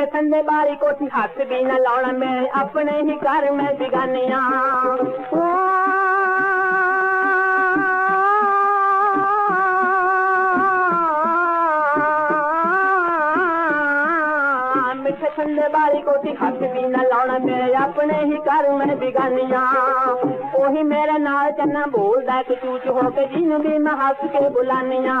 आखे थन्ने बारी कोठी हाथ भी न लाना मैं अपने ही घर में बिगानिया मिठे बारी कोठी हाथ भी न लाना मेरे अपने ही घर में बिगानिया उ मेरे नाल चना बोलदा कि चूच हो जिन भी मैं हस के बुलानिया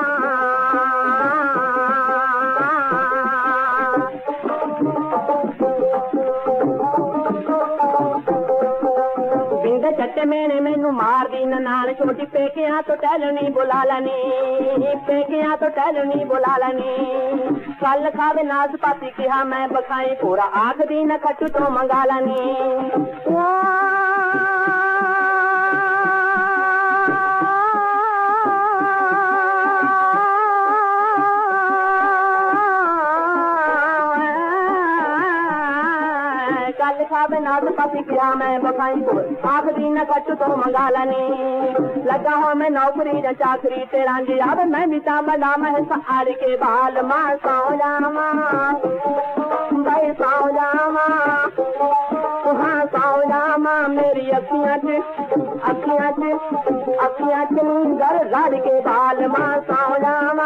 ਮੈਨੇ ਮੈਨੂੰ ਮਾਰਦੀ ਨਨਾਣ ਛੋਟੀ ਪੇਕਿਆਂ ਤੋਂ ਟਹਿਲਣੀ ਬੁਲਾ ਲੈਣੀ ਪੇਕਿਆਂ ਤੋਂ ਟਹਿਲਣੀ ਬੁਲਾ ਲੈਣੀ ਕੱਲ ਖਾਵੇ ਨਾਜ਼ਪਾਤੀ ਕਿਹਾ ਮੈਂ ਬਖਾਈ ਪੂਰਾ ਆਖਦੀ ਨਾ ਖੱਟੂ ਤੋਂ ਮੰਗਾ ਲੈਣੀ न कट त न लॻा में नौकरी न चाकरीब में तव्हां मेरी अखियां बाल मा सौ राम